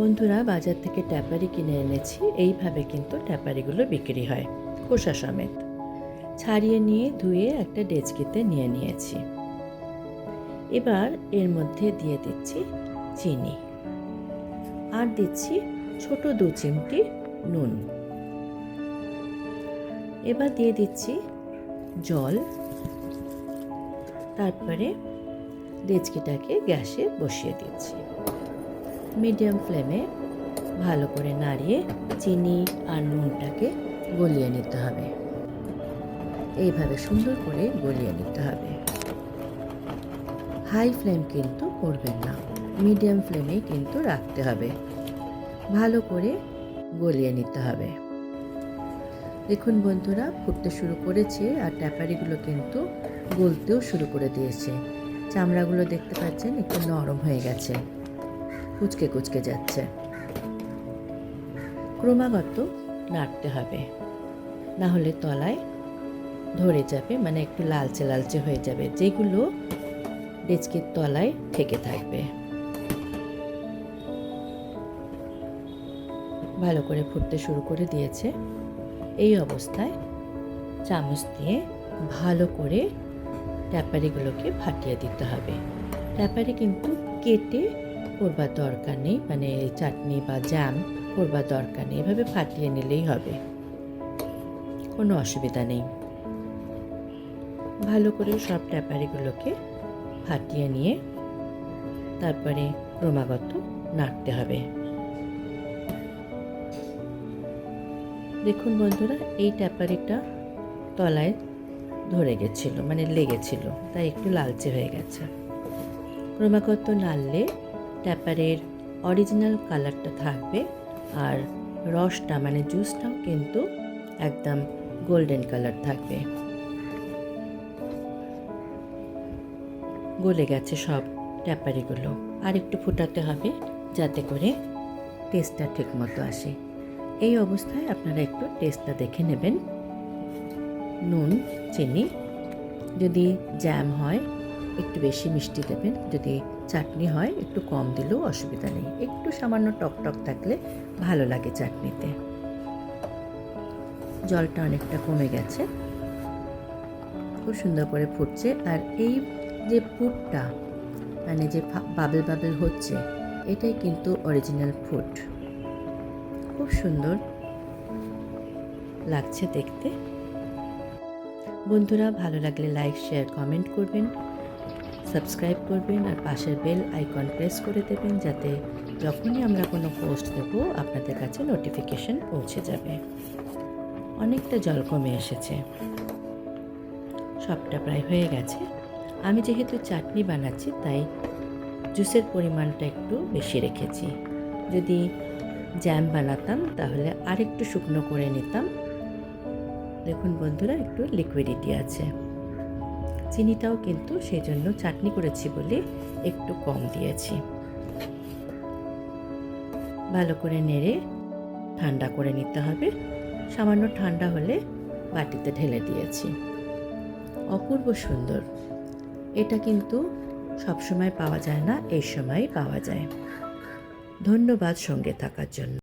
বন্ধুরা, বাজার থেকে ট্যাপারি কিনে এনেছি। এইভাবে কিন্তু ট্যাপারিগুলো বিক্রি হয় খোসা সমেত। ছাড়িয়ে নিয়ে ধুয়ে একটা ডেচকিতে নিয়ে নিয়েছি। এবার এর মধ্যে দিয়ে দিচ্ছি চিনি। আর দিচ্ছি ছোট দু চিমটি নুন। এবার দিয়ে দিচ্ছি জল। তারপরে ডেচকিটাকে গ্যাসে বসিয়ে দিচ্ছি। মিডিয়াম ফ্লেমে ভালো করে নাড়িয়ে চিনি আর নুনটাকে গলিয়ে নিতে হবে। এইভাবে সুন্দর করে গলিয়ে নিতে হবে। হাই ফ্লেম কিন্তু করবেন না, মিডিয়াম ফ্লেমেই কিন্তু রাখতে হবে। ভালো করে গলিয়ে নিতে হবে। দেখুন বন্ধুরা, ফুটতে শুরু করেছে আর ট্যাপারিগুলো কিন্তু গলতেও শুরু করে দিয়েছে। চামড়াগুলো দেখতে পাচ্ছেন, একটু নরম হয়ে গেছে। কুচকে কুচকে যাচ্ছে। ক্রমাগত নাড়তে হবে। না হলে তলায় ধরে যাবে মানে একটু লালচে লালচে হয়ে যাবে। যেগুলো ডেচকির তলায় থেকে থাকবে। ভালো করে ফুটতে শুরু করে দিয়েছে। এই অবস্থায় চামচ দিয়ে ভালো করে ট্যাপারিগুলোকে ফাটিয়ে দিতে হবে। ট্যাপারি কিন্তু কেটে করবার দরকার নেই মানে চাটনি বা জ্যাম করবার দরকার নেই, এভাবে ফাটিয়ে নিলেই হবে। কোনো অসুবিধা নেই। ভালো করে সব ট্যাপারিগুলোকে ফাটিয়ে নিয়ে তারপরে ক্রমাগত নাড়তে হবে। দেখুন বন্ধুরা, এই ট্যাপারিটা তলায় ধরে গেছিল মানে লেগেছিল, তাই একটু লালচে হয়ে গেছে। ক্রমাগত নাড়লে ট্যাপারের অরিজিনাল কালারটা থাকবে আর রসটা মানে জুসটাও কিন্তু একদম গোল্ডেন কালার থাকবে। গলে গেছে সব ট্যাপারিগুলো। আর একটু ফুটাতে হবে যাতে করে টেস্টটা ঠিক মতো আসে। এই অবস্থায় আপনারা একটু টেস্টটা দেখে নেবেন। নুন, চিনি, যদি জ্যাম হয় একটু বেশি মিষ্টি দেবেন। যদি চাটনি হয়, একটু কম দিলেও অসুবিধা নেই। একটু সামান্য টক টক থাকলে ভালো লাগে চাটনিতে। জলটা অনেকটা কমে গেছে। খুব সুন্দর করে ফুটছে। আর এই যে ফুডটা মানে যে বাবেল বাবেল হচ্ছে, এটাই কিন্তু অরিজিনাল ফুড। খুব সুন্দর লাগছে দেখতে। বন্ধুরা, ভালো লাগলে লাইক, শেয়ার, কমেন্ট করবেন। সাবস্ক্রাইব করবেন আর পাশের বেল আইকন প্রেস করে দেবেন যাতে যখনই আমরা কোনো পোস্ট দেব, আপনাদের কাছে নোটিফিকেশন পৌঁছে যাবে। অনেকটা জল কমে এসেছে। সবটা প্রায় হয়ে গেছে। আমি যেহেতু চাটনি বানাচ্ছি, তাই জুসের পরিমাণটা একটু বেশি রেখেছি। যদি জ্যাম বানাতাম, তাহলে আরেকটু শুকনো করে নিতাম। দেখুন বন্ধুরা, একটু লিকুইডিটি আছে। চিনিটাও কিন্তু সেই জন্য চাটনি করেছি বলে একটু কম দিয়েছি। ভালো করে নেড়ে ঠান্ডা করে নিতে হবে। সামান্য ঠান্ডা হলে বাটিতে ঢেলে দিয়েছি। অপূর্ব সুন্দর। এটা কিন্তু সবসময় পাওয়া যায় না, এই সময় পাওয়া যায়। ধন্যবাদ সঙ্গে থাকার জন্য।